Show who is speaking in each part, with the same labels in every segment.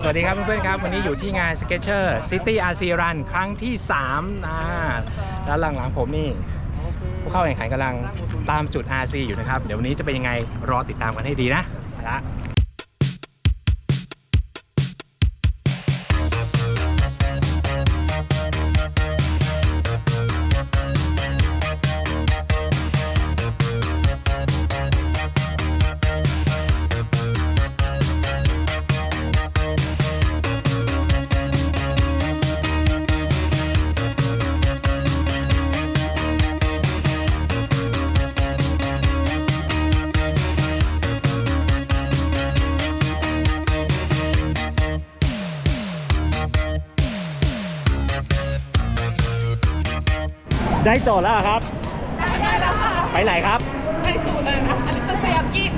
Speaker 1: สวัสดีครับเพื่อนๆครับ วันนี้อยู่ที่งาน Sketcher City RC Run ครั้งที่3นะแล้วหลังๆผมนี่ผู้เข้าแข่งขันกำลังตามจุด RC อยู่นะครับ เดี๋ยววันนี้จะเป็นยังไงรอติดตามกันให้ดีนะไปละ ได้โจทย์แล้วเหรอครับ
Speaker 2: ได้แล้วค่ะ
Speaker 1: ไปไหนครับ
Speaker 2: ไปสู่เลยนะอันนี้เป็นสยามกิน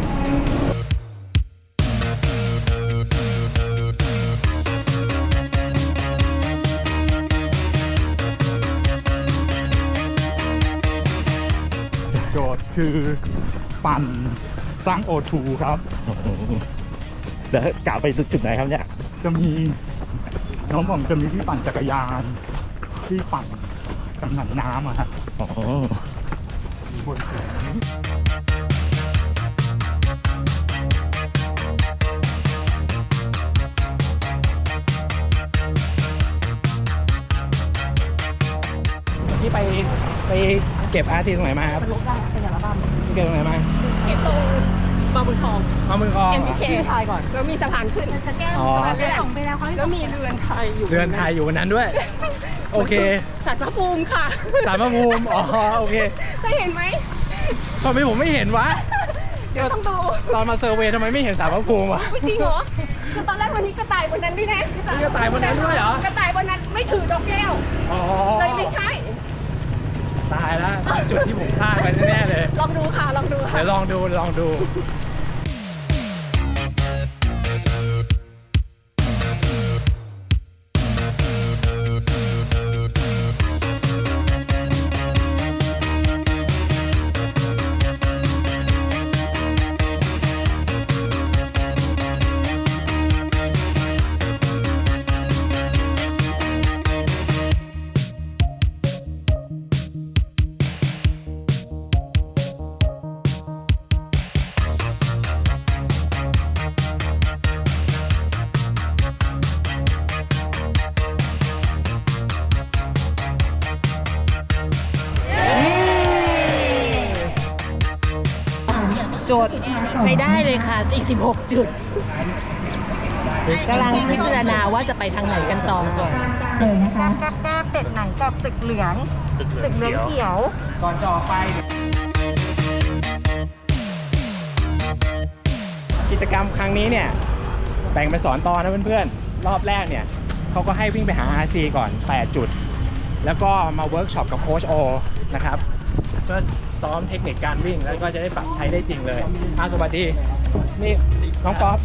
Speaker 3: โจทย์คือปั่นสร้างโอทูครับ
Speaker 1: เดี๋ยวกล่าวไปจุดไหนครับเนี่ย
Speaker 3: จะมีน้องผมจะมีที่ปั่นจักรยาน ที่ปั่น กังหันน้ำอะฮะ
Speaker 1: อ๋อ
Speaker 3: อยู่บนสวนนี้
Speaker 1: ที่ไปไปเก็บ RC ตรงไหนมาครับ
Speaker 2: มันลดได้เป็นอัลบั้ม
Speaker 1: เก็บตรงไหนมา
Speaker 2: เก็บตรง บางบุญทอง
Speaker 1: เอามือคลองเหรอ
Speaker 2: MPK ทายก่อน แล้วมีสะพานขึ้น
Speaker 1: อ๋อ
Speaker 2: สะพานเลื่อนส่งไปแล้วแล้วมีเรือนไทยอยู่
Speaker 1: เรือนไทยอยู่วันนั้นด้วย โอเค
Speaker 2: สัตว์พระภูมิค่ะ
Speaker 1: สารพระภูมิอ๋อโอเค
Speaker 2: เคยเห็นไหม
Speaker 1: ทำไมผมไม่เห็นวะ
Speaker 2: เดี๋ยวต้องดู
Speaker 1: ตอนมาเซอร์เวย์ทำไมไม่เห็นสารพระภูมิวะ
Speaker 2: อุ๊ยจริงเหรอคือตอนแรกวันนี้กระต่ายบนนั้นด้วยนะ
Speaker 1: มีกระต่ายบนนั้นด้วยเหรอ
Speaker 2: กระต่ายบนนั้นไม่ถือดอกแก้ว
Speaker 1: อ๋อ
Speaker 2: เลยไม่ใช่
Speaker 1: ตายแล้วจุดที่ผมพลาดไปแน่ๆเลย
Speaker 2: ลองดูค่ะลองดูค่ะ
Speaker 1: เดี๋ยวลองดูลองดู
Speaker 4: โจทย์ใช้ได้เลยค่ะ อีก 16 จุดกำลังพิจารณาว่าจะไปทางไหนกันต่อก่อน
Speaker 5: เลยนะคะแก้แก้เป็ดไหนกับตึกเหลืองตึกเหลืองเขียว
Speaker 1: ก่อนจะออกไป กิจกรรมครั้งนี้เนี่ย แบ่งเป็นสอนตอนนะเพื่อนๆ รอบแรกเนี่ยเขาก็ให้วิ่งไปหา RC ก่อน 8 จุด แล้วก็มาเวิร์กช็อปกับโค้ชโอนะครับเพื่อ ซ้อมเทคนิคการวิ่ง แล้วก็จะได้ปรับใช้ได้จริงเลยอาสวัสดี นี่น้องป๊อป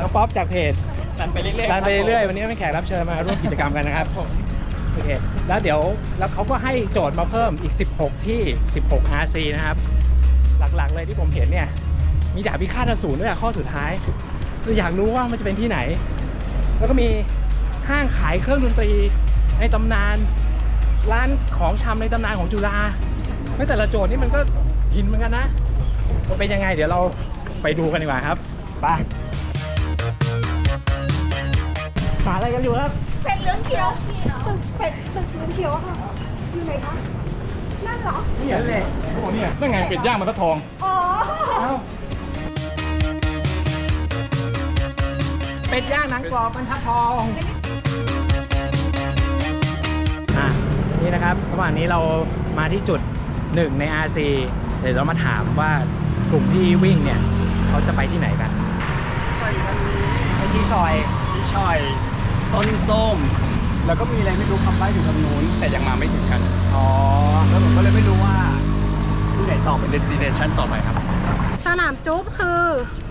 Speaker 1: น้องป๊อปจากเพจ
Speaker 6: ดันไปเรื่อยๆ
Speaker 1: การไป
Speaker 6: คบ
Speaker 1: เรื่อยๆ
Speaker 6: ผม
Speaker 1: วันนี้เป็นแขกรับเชิญมาร่วมกิจกรรมกันนะครับโอเคแล้วเดี๋ยวแล้วเขาก็ให้โจทย์มาเพิ่มอีก 16 ที่ 16 RC นะครับ หลักๆเลยที่ผมเห็นเนี่ยมีดาบพิฆาตอสูรด้วยอะข้อสุดท้ายเราอยากรู้ว่ามันจะเป็นที่ไหน แล้วก็มีห้างขายเครื่องดนตรีในตำนาน ร้านของชำในตำนานของจุฬา ไม่แต่ละโจทย์นี่มันก็หินเหมือนกันนะมันเป็นยังไง เดี๋ยวเราไปดูกันดีกว่าครับไปหาอะไรกันอยู่ครับ
Speaker 2: เป็ดเหลืองเขียวเป็ดเป็ดเหลืองเขียวอะค่ะอยู่ไหนคะนั่นเหรอ
Speaker 1: นี่แหละ
Speaker 3: โอ้เนี่ยนั่นไงเป็ดย่างมันตะทอง
Speaker 2: อ๋อ
Speaker 1: เอ้าเป็ดย่างหนังกรอบบรรทัดทองอะนี่นะครับระหว่างนี้เรามาที่จุด หนึ่งใน RC เดี๋ยวเรามาถามว่ากลุ่มที่วิ่งเนี่ยเขาจะไปที่ไหนกันไปที่ซอย
Speaker 6: พี่ชอย ต้นส้ม แล้วก็มีอะไรไม่รู้คำใบ้อยู่ทางนู้นแต่ยังมาไม่ถึงกัน
Speaker 1: อ๋อ
Speaker 6: แล้วผมก็เลยไม่รู้ว่าที่ไหนต่อเป็น destination ต่อไปครับ
Speaker 5: สนามจุ๊บคือ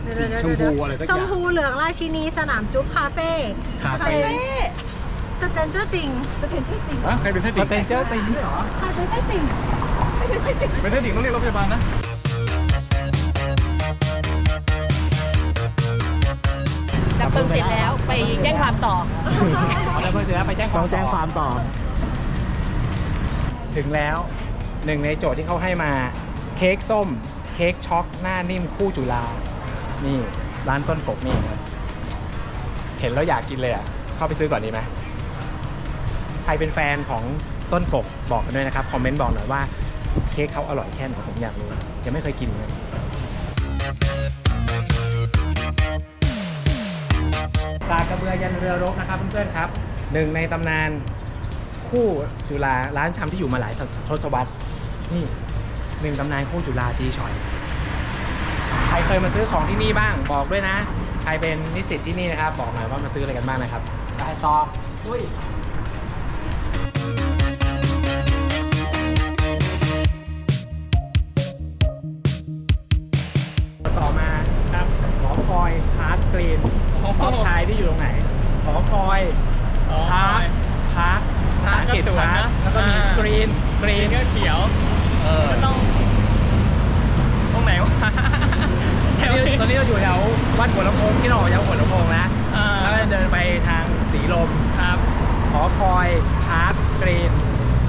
Speaker 5: เดี๋ยวๆๆๆ
Speaker 6: ชมพูอะไรสักอย่าง
Speaker 5: ชมพูเหลืองราชินีสนามจุ๊บคาเฟ่
Speaker 6: คาเฟ่
Speaker 5: สเตนเจอร์ติงสเตนเจอร์ติง
Speaker 6: ฮะใครเป็นเท
Speaker 1: สเตนเจอร์ติงด้วยเหรอ
Speaker 5: ใครเป็นไส้ติ่ง
Speaker 6: เป็นเทคนิคต้องเรียกรถพยาบาลนะ
Speaker 1: ต่อไป
Speaker 4: เพิ่งเสร็จแล้วไปแจ้งความต่อ
Speaker 1: เอาแล้วเพื่อนเสร็จแล้วไปแจ้งความ
Speaker 3: ต้องแจ้งความต่อ
Speaker 1: ถึงแล้วหนึ่งในโจทย์ที่เขาให้มาเค้กส้ม เค้กช็อกหน้านิ่มคู่จุฬานี่ร้านต้นกบนี่ครับเห็นแล้วอยากกินเลยอะ เข้าไปซื้อก่อนดีไหมใครเป็นแฟนของต้นกบบอกกันด้วยนะครับ คอมเมนต์บอกหน่อยว่า เค้กเขาอร่อยแค่ไหนผมอยากรู้ยังไม่เคยกินเลยตากระเบือยันเรือรบนะครับเพื่อนๆครับหนึ่งในตำนานคู่จุฬาร้านชำที่อยู่มาหลายทศวรรษนี่หนึ่งตำนานคู่จุฬาจีชอยใครเคยมาซื้อของที่นี่บ้างบอกด้วยนะ ใครเป็นนิสิตที่นี่นะครับ บอกหน่อยว่ามาซื้ออะไรกันบ้างนะครับไปต่ออุ้ย กรีนท็อปทายที่อยู่ตรงไหนหอคอยพาร์คพาร์คภาษาอังกฤษพาร์คแล้วก็มีกรีนกรีน
Speaker 6: ก็เขียว
Speaker 1: เออ
Speaker 6: ต้อง ตรงไหนวะแถว
Speaker 1: ตอนนี้ตอนนี้เราอยู่แถววัดหัวลำโพงที่เราออกจากหัวลำโพงนะ
Speaker 6: อ่า
Speaker 1: แล้วก็เดินไปทางสีลม
Speaker 6: ครับ
Speaker 1: หอคอยพาร์คกรีน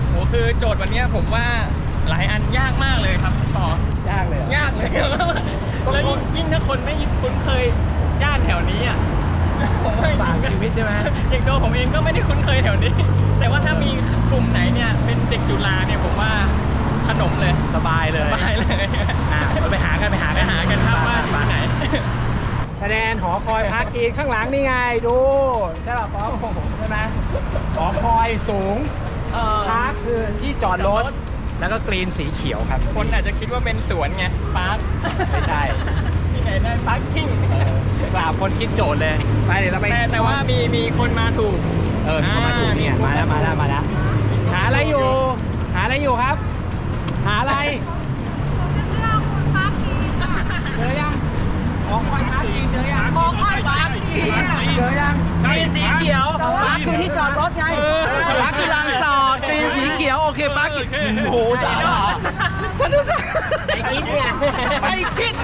Speaker 6: โหคือโจทย์วันเนี้ยผมว่าหลายอันยากมากเลยครับต่อ ยา
Speaker 1: กเลยเหรอยา
Speaker 6: กเลยแล้วยิ่งยิ่งถ้าคนไม่คุ้นเคย ย่านแถวนี้อะผมว่า
Speaker 1: บาง
Speaker 6: จริง
Speaker 1: ชีวิตใช่ไหม
Speaker 6: ๆอย่างตัวผมเองก็ไม่ได้คุ้นเคยแถวนี้ แต่ว่าถ้ามีกลุ่มไหนเนี่ยเป็นเด็กจุฬาเนี่ยผมว่าขนมเลย
Speaker 1: สบายเลย
Speaker 6: ไปเลย
Speaker 1: อะเราไปหากันไปหา
Speaker 6: ไป
Speaker 1: กัน
Speaker 6: หากันครับว่าอยู่ที่ไหน
Speaker 1: คะแนนหอคอยพาร์คกรีนข้างหลังนี่ไงดูใช่ป่ะป๊อปใช่ไหมหอคอยสูง
Speaker 6: เอ่อ
Speaker 1: พาร์คคือที่จอดรถแล้วก็กรีนสีเขียวครับ
Speaker 6: คนอาจจะคิดว่าเป็นสวนไงปาร์ค
Speaker 1: ไม่ใช่
Speaker 6: ที่ ไหนได้ปาร์กิ้ง
Speaker 1: กราบคนคิดโจทย์เลยไปเดี๋ยวเราไป
Speaker 6: แต่แต่ว่ามีมีคนมาถูก
Speaker 1: เออเขามาถูกเนี่ยมาแล้วมาแล้วมาแล้วหาอะไรอยู่ หาอะไรอยู่ครับ หาอะไรเจอยังหอคอยพาร์คกรีนเจอยังหอคอยพาร์คกรีนเจอยัง
Speaker 7: กรีนสีเขียวปาร์คคือที่จอดรถไงปาร์คคือลานจอดกรีนสีเขียวโอเคปาร์คอีกโอ้โหจ๋าฉันรู้สึก
Speaker 4: ไอ้คิดเนี่ย
Speaker 7: ไปคิด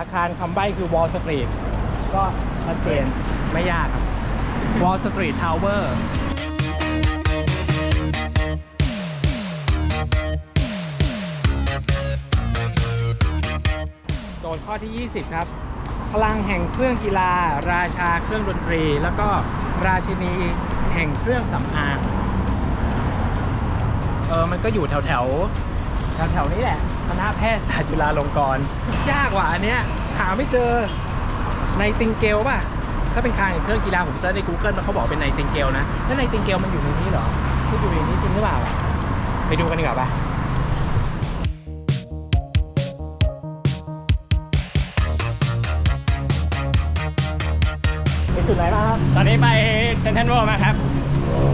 Speaker 1: อาคารคำใบ้คือ Wall Street ก็ชัดเจนไม่ยากครับ Wall Street Tower โจทย์ข้อที่ 20 ครับ พลังแห่งเครื่องกีฬา ราชาเครื่องดนตรี แล้วก็ราชินีแห่งเครื่องสำอางเออมันก็อยู่แถวแถว แถวแถวๆนี้แหละคณะแพทยศาสตร์จุฬาลงกรณ์ยากว่ะอันเนี้ยหาไม่เจอในติงเกลป่ะถ้าเป็นคางเครื่องกีฬาผมเซิร์ชใน Google แล้วเขาบอกเป็นในติงเกลนะแล้วในติงเกลมันอยู่ในนี้เหรอที่อยู่ในนี้จริงหรือเปล่า ไปดูกันดีกว่าป่ะเป็นจุดไหนบ้างครับ
Speaker 6: ตอนนี้ไปเซนทรัลเวิลด์มาครับ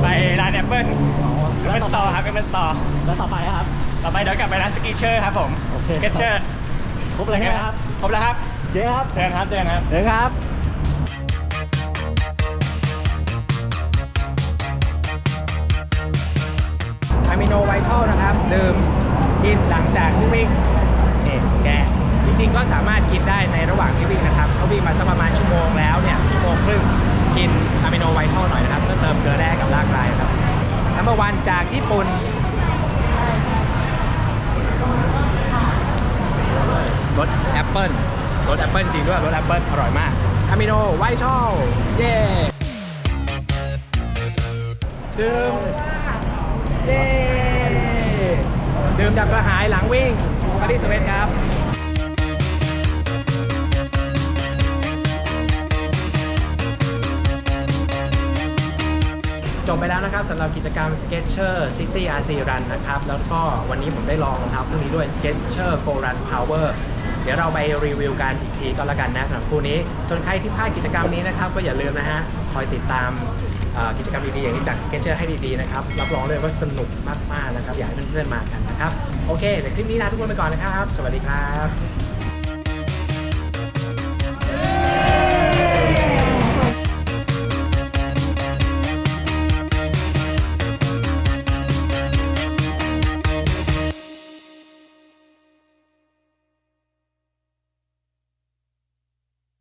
Speaker 6: ไปร้านแอปเปิลแอปเปิลสตอร์ครับแอปเปิลสตอร์
Speaker 1: แล้วต่อไปครับ
Speaker 6: ต่อไปเดี๋ยวกลับไปร้านสกีเชอร์ครับผม
Speaker 1: โอเค
Speaker 6: สกีเชอร์
Speaker 1: ครบเลยใช่ไหมครับ
Speaker 6: ครบแล้วครับ
Speaker 1: เจ๊ครับ
Speaker 6: เดินครับเดินครับ
Speaker 1: เดี๋ยวครับอะมิโนไวท์ทัลนะครับดื่มกินหลังจากที่วิ่งเนี่ยแกะจริงๆก็สามารถกินได้ในระหว่างที่วิ่งนะครับเขาวิ่งมาสักประมาณชั่วโมงแล้วเนี่ยชั่วโมงครึ่งกินอะมิโนไวท์ทัลหน่อยนะครับเพื่อเติมเกลือแร่กับร่างกายครับนัมเบอร์วันจากญี่ปุ่น รสแอปเปิลรสแอปเปิลจริงด้วยรสแอปเปิลอร่อยมากอามิโนไวท์ทัลเย่ดื่มเย่ดื่มดับกระหายหลังวิ่งปารีสเวทครับ จบไปแล้วนะครับสำหรับกิจกรรม Sketcher City RC Run นะครับ แล้วก็วันนี้ผมได้ลองรองเท้าคู่นี้ด้วย Sketcher Go Run Power เดี๋ยวเราไปรีวิวกันอีกทีก็แล้วกันนะสำหรับคู่นี้ ส่วนใครที่พลาดกิจกรรมนี้นะครับ ก็อย่าลืมนะฮะคอยติดตามกิจกรรมดีๆอย่างนี้จาก Sketcher ให้ดีๆนะครับ รับรองเลยว่าสนุกมากๆนะครับ อยากให้เพื่อนๆมากันนะครับ โอเคเดี๋ยวคลิปนี้ลาทุกคนไปก่อนนะครับ สวัสดีครับ